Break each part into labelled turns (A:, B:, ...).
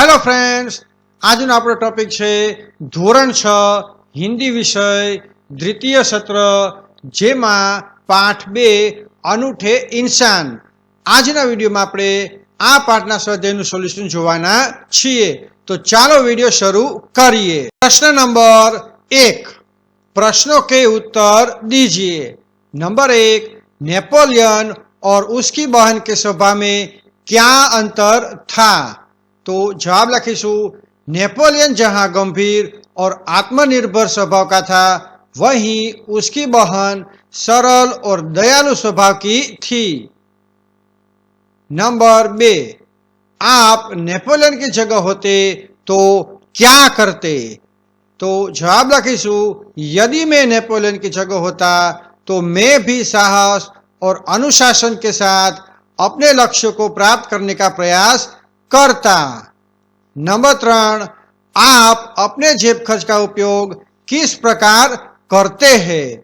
A: Hello friends આજનો આપણો topic છે ધોરણ છ હિન્દી વિષય દ્વિતીય સત્ર જેમાં પાઠ બે અનુઠે ઇન્સાન આજના વિડીયોમાં આપણે આ પાઠના સ્વાધ્યાયનું સોલ્યુશન જોવાના છીએ તો ચાલો વિડીયો શરૂ કરીએ પ્રશ્ન નંબર એક प्रश्नों के उत्तर दीजिए नंबर एक नेपोलियन और उसकी बहन के स्वभाव में क्या अंतर था तो जवाब लखीशु, नेपोलियन जहाँ गंभीर और आत्मनिर्भर स्वभाव का था, वहीं उसकी बहन सरल और दयालु स्वभाव की थी। नंबर बे, आप नेपोलियन की जगह होते तो क्या करते? तो जवाब लखीशु, यदि मैं नेपोलियन की जगह होता तो मैं भी साहस और अनुशासन के साथ अपने लक्ष्य को प्राप्त करने का प्रयास करता। नंबर त्रण, आप अपने जेब खर्च का उपयोग किस प्रकार करते हैं?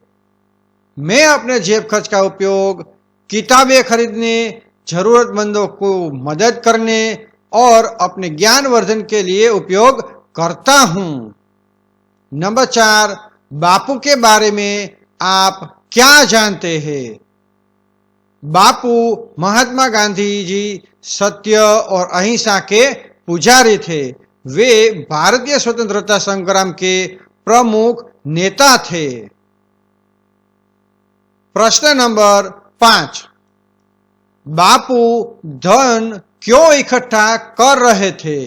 A: मैं अपने जेब खर्च का उपयोग किताबें खरीदने, जरूरतमंदों को मदद करने और अपने ज्ञान वर्धन के लिए उपयोग करता हूँ। नंबर चार, बापू के बारे में आप क्या जानते हैं? बापू महात्मा गांधी जी सत्य और अहिंसा के पुजारी थे। वे भारतीय स्वतंत्रता संग्राम के प्रमुख नेता थे। प्रश्न नंबर पाँच। बापू धन क्यों इकट्ठा कर रहे थे?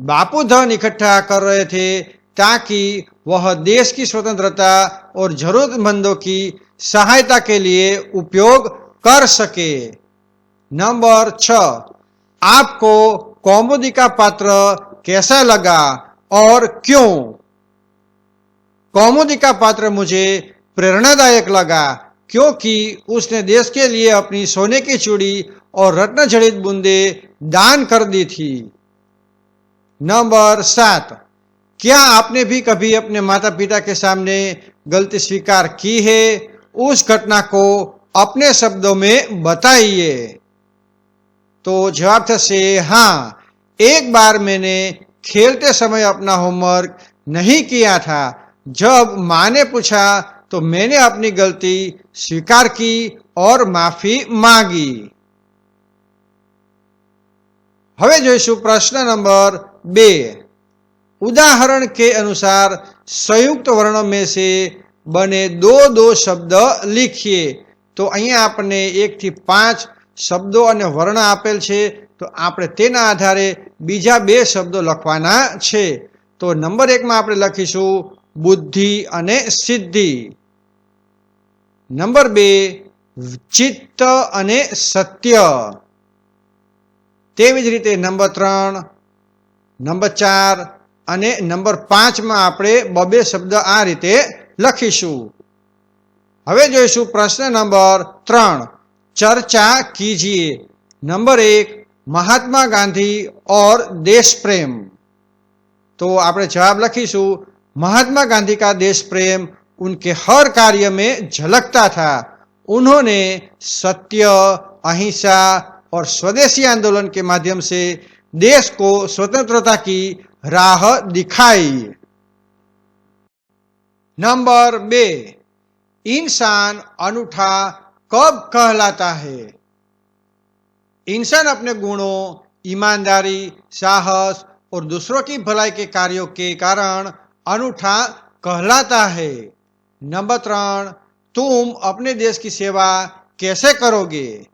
A: बापू धन इकट्ठा कर रहे थे ताकि वह देश की स्वतंत्रता और जरूरतमंदों की सहायता के लिए उपयोग कर सके। नंबर छ, आपको कौमुदी का पात्र कैसा लगा और क्यों? कौमुदी का पात्र मुझे प्रेरणादायक लगा, क्योंकि उसने देश के लिए अपनी सोने की चूड़ी और रत्न जड़ित बूंदे दान कर दी थी। नंबर सात, क्या आपने भी कभी अपने माता पिता के सामने गलती स्वीकार की है? उस घटना को अपने शब्दों में बताइए। तो जवाब से हाँ एक बार मैंने खेलते समय अपना होमवर्क नहीं किया था। जब माँ ने पूछा तो मैंने अपनी गलती स्वीकार की और माफ़ी मांगी। हमें જોઈશું प्रश्न नंबर बे, उदाहरण के अनुसार संयुक्त वर्णों में से બને દો દો શબ્દ લીખીએ. તો અહીંયા આપણને એકથી પાંચ શબ્દો અને વર્ણ આપેલ છે. તો આપણે તેના આધારે બીજા બે શબ્દો લખવાના છે. તો નંબર એકમાં આપણે લખીશું બુદ્ધિ અને સિદ્ધિ. નંબર બે, ચિત્ત અને સત્ય. તેવી જ રીતે નંબર ત્રણ, નંબર ચાર અને નંબર પાંચમાં આપણે બબે શબ્દ આ રીતે લખીશું હવે જોઈશું પ્રશ્ન નંબર ત્રણ ચર્ચા કીજીએ નંબર એક महात्मा गांधी और देश प्रेम तो આપણે જવાબ લખીશું महात्मा गांधी का देश प्रेम उनके हर कार्य में झलकता था उन्होंने सत्य अहिंसा और स्वदेशी आंदोलन के माध्यम से देश को स्वतंत्रता की राह दिखाई नंबर बे, इंसान अनूठा कब कहलाता है? इंसान अपने गुणों, ईमानदारी, साहस और दूसरों की भलाई के कार्यों के कारण अनूठा कहलाता है। नंबर त्रण, तुम अपने देश की सेवा कैसे करोगे?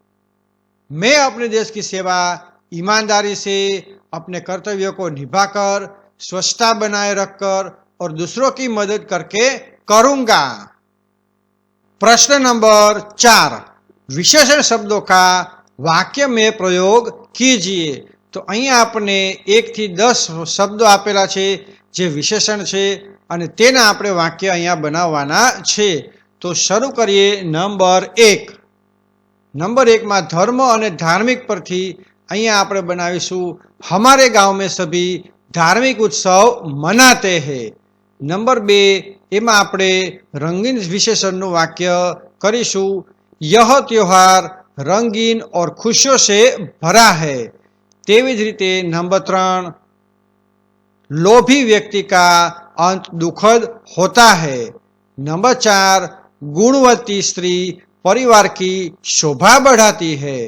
A: मैं अपने देश की सेवा ईमानदारी से अपने कर्तव्यों को निभाकर, स्वच्छता बनाए रखकर और दूसरों की मदद करके करूंगा प्रश्न नंबर चार विशेषण शब्दों का વાક્ય મેં પ્રયોગ કીજીએ તો અહીંયા આપણને એકથી દસ શબ્દો આપેલા છે જે વિશેષણ છે અને તેના આપણે વાક્ય અહીંયા બનાવવાના છે તો શરૂ કરીએ નંબર એક નંબર એકમાં ધર્મ અને ધાર્મિક પરથી અહીંયા આપણે બનાવીશું હમારે ગાંવ મેં સભી ધાર્મિક ઉત્સવ મનાતે હૈ નંબર બે એમાં આપણે રંગીન વિશેષણનું વાક્ય કરીશું યહ ત્યોહાર रंगीन और खुशियों से भरा है तेवी જ રીતે नंबर ત્રણ लोभी व्यक्ति का अंत दुखद होता है नंबर चार गुणवती स्त्री परिवार की शोभा बढ़ाती है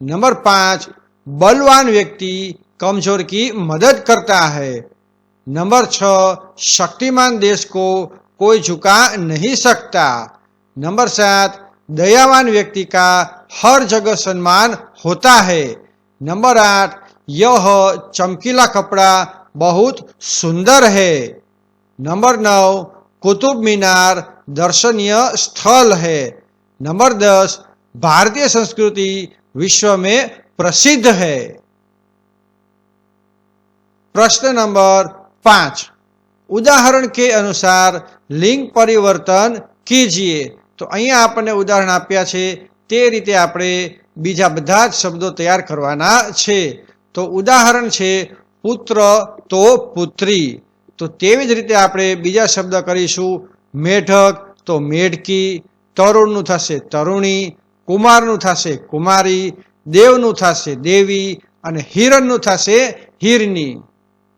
A: नंबर पाँच बलवान व्यक्ति कमजोर की मदद करता है नंबर छ, शक्तिमान देश को कोई झुका नहीं सकता। नंबर सात, दयावान व्यक्ति का हर जगह सम्मान होता है। नंबर आठ, यह चमकीला कपड़ा बहुत सुंदर है। नंबर नौ, कुतुब मीनार दर्शनीय स्थल है। नंबर दस, भारतीय संस्कृति विश्व में प्रसिद्ध है। प्रश्न नंबर पांच ઉદાહરણ કે અનુસાર લિંગ પરિવર્તન કીજીએ. તો અહીંયા આપણને ઉદાહરણ આપ્યા છે, તે રીતે આપણે બીજા બધા જ શબ્દો તૈયાર કરવાના છે. તો ઉદાહરણ છે, પુત્ર તો પુત્રી. તો તેવી જ રીતે આપણે બીજા શબ્દ કરીશું, મેઢક તો મેઢકી, તરુણનું થશે તરુણી, કુમારનું થશે કુમારી, દેવનું થશે દેવી અને હિરણનું થશે હિરની.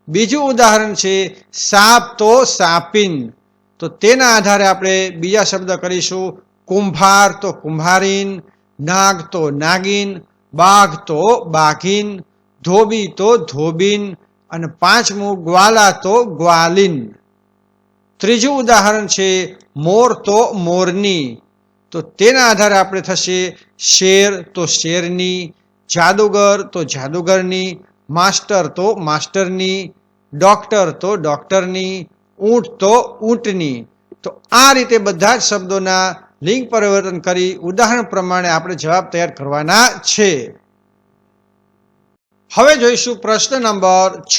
A: બીજું ઉદાહરણ છે, સાપ તો સાપિન. તો તેના આધારે આપણે બીજા શબ્દ કરીશું, કુંભાર તો કુંભારીન, નાગ તો નાગીન, બાઘ તો બાઘીન, ધોબી તો ધોબીન અને પાંચમું ગ્વાલા તો ગ્વાલિન. ત્રીજું ઉદાહરણ છે, મોર તો મોરની. તો તેના આધારે આપણે થશે, શેર તો શેરની, જાદુગર તો જાદુગરની, માસ્ટર તો માસ્ટરની ડોક્ટર તો ડોક્ટરની ઊંટ તો ઊંટની તો આ રીતે બધા જ શબ્દોના લિંગ પરિવર્તન કરી ઉદાહરણ પ્રમાણે આપણે જવાબ તૈયાર કરવાના છે હવે જોઈશું પ્રશ્ન નંબર છ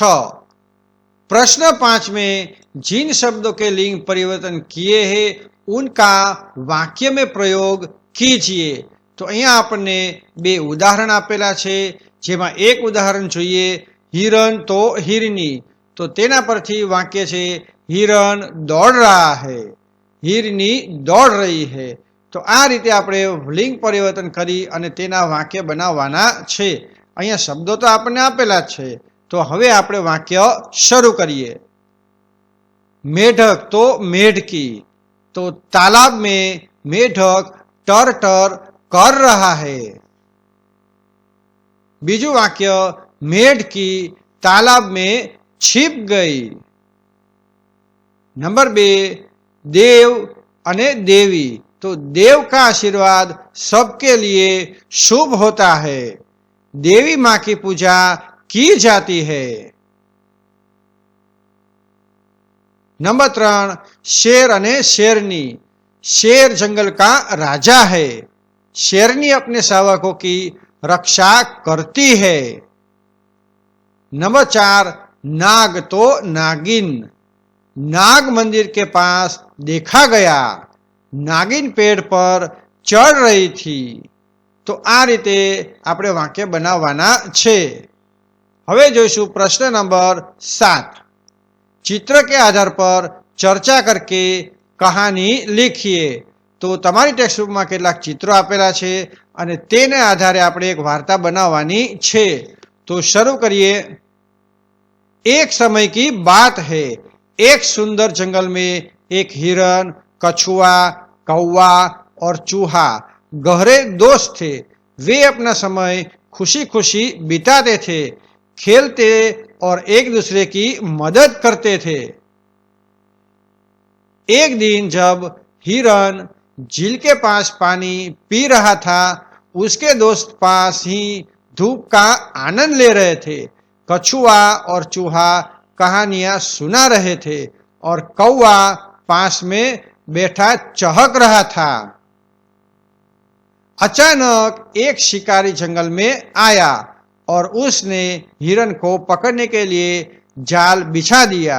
A: प्रश्न पांच में जिन शब्दों के लिंग परिवर्तन किए हैं उनका वाक्य में प्रयोग कीजिए તો અહીંયા આપણને બે ઉદાહરણ આપેલા છે જેમાં એક ઉદાહરણ જોઈએ હિરણ તો હિરની તો તેના પરથી વાક્ય છે, હિરણ દોડ રહ્યા હે, હીરની દોડ રહી હે. તો આ રીતે આપણે લિંગ પરિવર્તન કરી અને તેના વાક્ય બનાવવાના છે. અહીંયા શબ્દો તો આપણને આપેલા જ છે. તો હવે આપણે વાક્ય શરૂ કરીએ. મેઢક તો મેઢકી તો તાલાબ મેં મેઢક ટર ટર કર રહા હે. બીજું વાક્ય મેઢકી તાલાબ મેં छिप गई। नंबर बे, देव अने देवी। तो देव का आशीर्वाद सबके लिए शुभ होता है। देवी माँ की पूजा की जाती है। नंबर त्रण, शेर अने शेरनी। शेर जंगल का राजा है। शेरनी अपने शावकों की रक्षा करती है। नंबर चार नाग तो नागिन नाग मंदिर के पास देखा गया नागिन पेड़ पर चढ़ रही थी તો આ રીતે આપણે વાક્ય બનાવવાના છે હવે જોઈશું પ્રશ્ન નંબર સાત चित्र के आधार पर चर्चा करके कहानी लिखिए તો તમારી ટેક્સ્ટ બુકમાં કેટલાક ચિત્રો આપેલા છે અને તેને આધારે આપણે એક વાર્તા બનાવવાની છે તો શરૂ કરીએ एक समय की बात है। एक सुंदर जंगल में एक हिरन कछुआ, कौवा और चूहा गहरे दोस्त थे। वे अपना समय खुशी खुशी बिताते थे, खेलते और एक दूसरे की मदद करते थे। एक दिन जब हिरन झील के पास पानी पी रहा था, उसके दोस्त पास ही धूप का आनंद ले रहे थे। कछुआ और चूहा कहानियाँ सुना रहे थे और कौवा पास में बैठा चहक रहा था। अचानक एक शिकारी जंगल में आया और उसने हिरन को पकड़ने के लिए जाल बिछा दिया।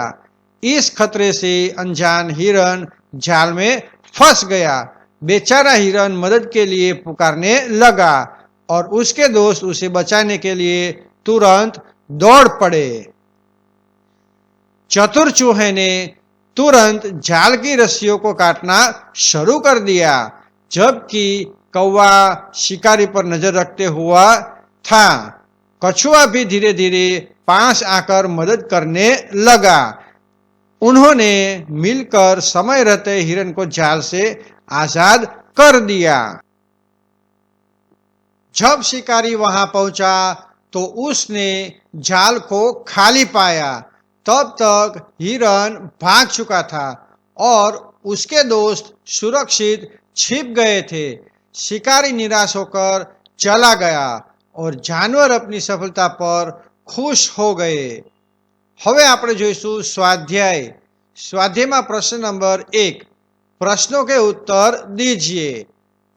A: इस खतरे से अनजान हिरन जाल में फंस गया। बेचारा हिरन मदद के लिए पुकारने लगा और उसके दोस्त उसे बचाने के लिए तुरंत दौड़ पड़े। चतुर चूहे ने तुरंत जाल की रस्सियों को काटना शुरू कर दिया, जबकि कौवा शिकारी पर नज़र रखते हुआ था। कछुआ भी धीरे धीरे पास आकर मदद करने लगा। उन्होंने मिलकर समय रहते हिरन को जाल से आज़ाद कर दिया। जब शिकारी वहाँ पहुँचा तो उसने जाल को खाली पाया तब तक हिरन भाग चुका था और उसके दोस्त सुरक्षित छिप गए थे शिकारी निराश होकर चला गया और जानवर अपनी सफलता पर ખુશ હો ગયે હવે આપણે જોઈશું સ્વાધ્યાય સ્વાધ્યાયમાં પ્રશ્ન નંબર એક प्रश्नों के उत्तर दीजिए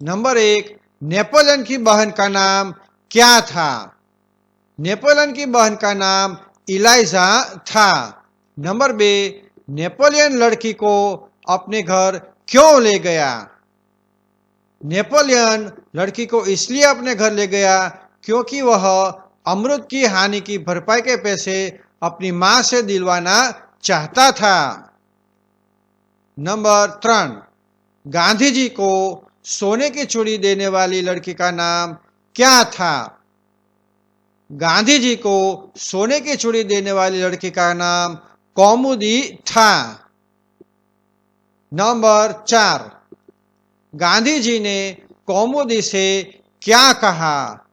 A: नंबर एक नेपोलियन की बहन का नाम क्या था नेपोलियन की बहन का नाम इलाइजा था। नंबर बे, नेपोलियन लड़की को अपने घर क्यों ले गया? नेपोलियन लड़की को इसलिए अपने घर ले गया क्योंकि वह अमृत की हानि की भरपाई के पैसे अपनी माँ से दिलवाना चाहता था। नंबर त्रन गांधी जी को सोने की चूड़ी देने वाली लड़की का नाम क्या था? गांधी जी को सोने की चूड़ी देने वाली लड़की का नाम कौमुदी था। नंबर चार गांधी जी ने कौमुदी से क्या कहा?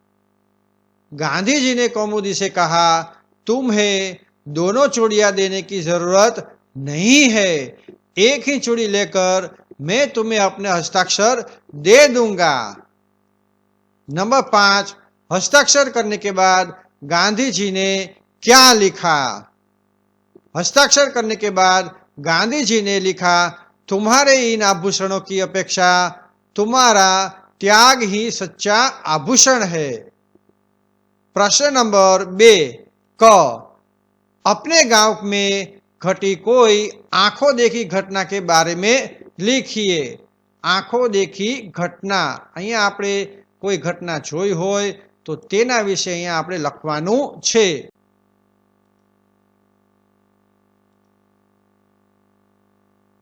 A: गांधी जी ने कौमुदी से कहा, तुम्हें दोनों चूड़ियाँ देने की ज़रूरत नहीं है। एक ही चूड़ी लेकर मैं तुम्हें अपने हस्ताक्षर दे दूँगा। नंबर पाँच हस्ताक्षर करने के बाद गांधी जी ने क्या लिखा हस्ताक्षर करने के बाद गांधी जी ने लिखा तुम्हारे इन आभूषणों की अपेक्षा तुम्हारा त्याग ही सच्चा आभूषण है प्रश्न नंबर बे क अपने गांव में घटी कोई आंखों देखी घटना के बारे में लिखिए આંખો દેખી ઘટના અહીંયા આપણે કોઈ ઘટના જોઈ હોય તો તેના વિશે અહીંયા આપણે લખવાનું છે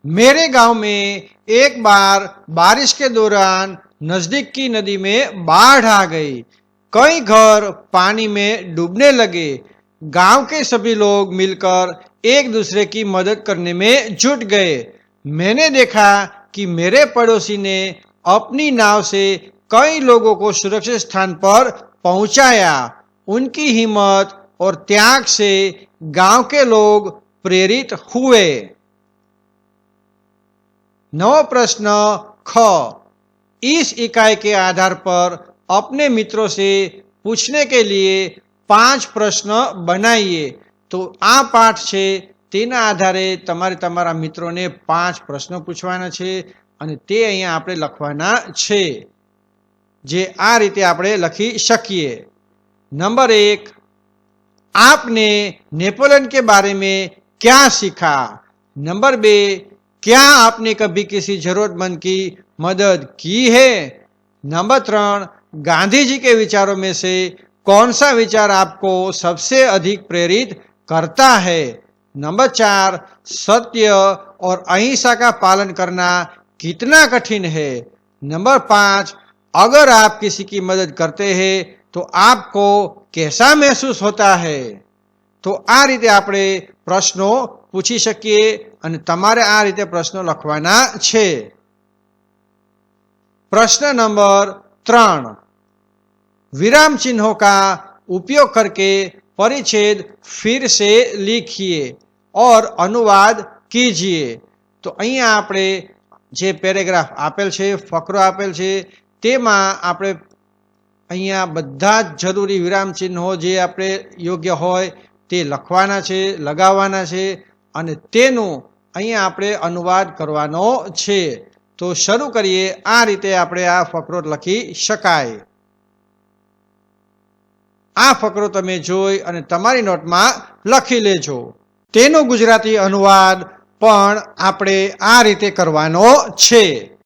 A: मेरे गांव में एक बार बारिश के दौरान नजदीक की नदी में बाढ़ आ गई कई घर पानी में डूबने लगे गांव के सभी लोग मिलकर एक दूसरे की मदद करने में जुट गए मैंने देखा कि मेरे पड़ोसी ने अपनी नाव से कई लोगों को सुरक्षित स्थान पर पहुंचाया उनकी हिम्मत और त्याग से गांव के लोग प्रेरित हुए नव प्रश्न ख इस इकाई के आधार पर अपने मित्रों से पूछने के लिए પાંચ પ્રશ્ન બનાવીએ તો આ પાઠ છે તેના આધારે તમારે તમારા મિત્રોને પાંચ પ્રશ્નો પૂછવાના છે અને તે અહીંયા આપણે લખવાના છે જે આ રીતે આપણે લખી શકીએ नंबर एक आपने नेपोलियन के बारे में क्या सीखा नंबर बे क्या आपने कभी किसी जरूरतमंद की मदद की है नंबर त्रण गांधी जी के विचारों में से कौन सा विचार आपको सबसे अधिक प्रेरित करता है नंबर चार सत्य और अहिंसा का पालन करना कितना कठिन है नंबर पांच अगर आप किसी की मदद करते हैं તો આપકો કેસા મહેસૂસ હોતા હૈ તો આ રીતે આપણે પ્રશ્નો પૂછી શકીએ અને તમારે આ રીતે પ્રશ્નો લખવાના છે प्रश्न नंबर त्रण विराम चिन्हों का उपयोग करके परिच्छेद फिर से लिखिए और अनुवाद कीजिए તો અહીંયા આપણે જે પેરેગ્રાફ આપેલ છે ફકરો આપેલ છે તેમાં આપણે અહીંયા બધા જ જરૂરી વિરામ ચિહ્નો જે આપણે યોગ્ય હોય તે લખવાના છે, લગાવવાના છે અને તેનું અહીંયા આપણે અનુવાદ કરવાનો છે. તો શરૂ કરીએ, આ રીતે આપણે આ ફકરો લખી શકાય. આ ફકરો તમે જોઈ અને તમારી નોટમાં લખી લેજો. તેનો ગુજરાતી અનુવાદ પણ આપણે આ રીતે કરવાનો છે.